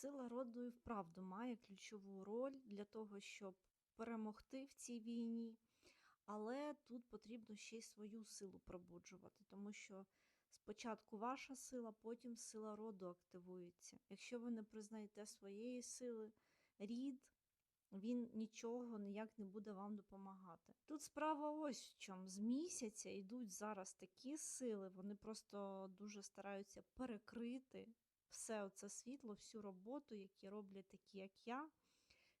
Сила роду і вправду має ключову роль для того, щоб перемогти в цій війні. Але тут потрібно ще й свою силу пробуджувати, тому що спочатку ваша сила, потім сила роду активується. Якщо ви не признаєте своєї сили, рід, він нічого ніяк не буде вам допомагати. Тут справа ось в чому. З місяця йдуть зараз такі сили, вони просто дуже стараються перекрити все оце світло, всю роботу, які роблять такі, як я,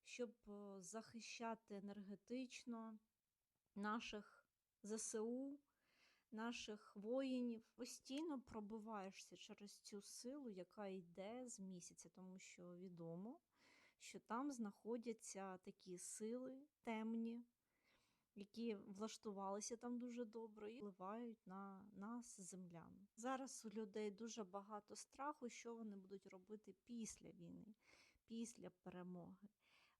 щоб е, захищати енергетично наших ЗСУ, наших воїнів. Постійно пробиваєшся через цю силу, яка йде з місяця, тому що відомо, що там знаходяться такі сили темні, які влаштувалися там дуже добре і впливають на нас, землян. Зараз у людей дуже багато страху, що вони будуть робити після війни, після перемоги.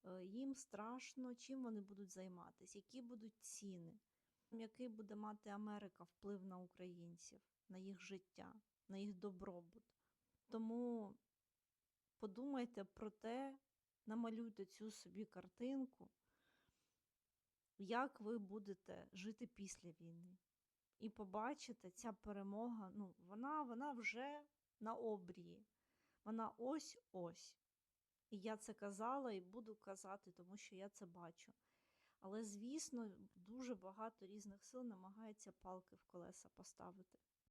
Е, Їм страшно, чим вони будуть займатися, які будуть ціни, який буде мати Америка вплив на українців, на їх життя, на їх добробут. Тому подумайте про те, намалюйте цю собі картинку, як ви будете жити після війни. І побачите, ця перемога, ну, вона, вона вже на обрії. Вона ось-ось. І я це казала і буду казати, тому що я це бачу. Але, звісно, дуже багато різних сил намагається палки в колеса поставити.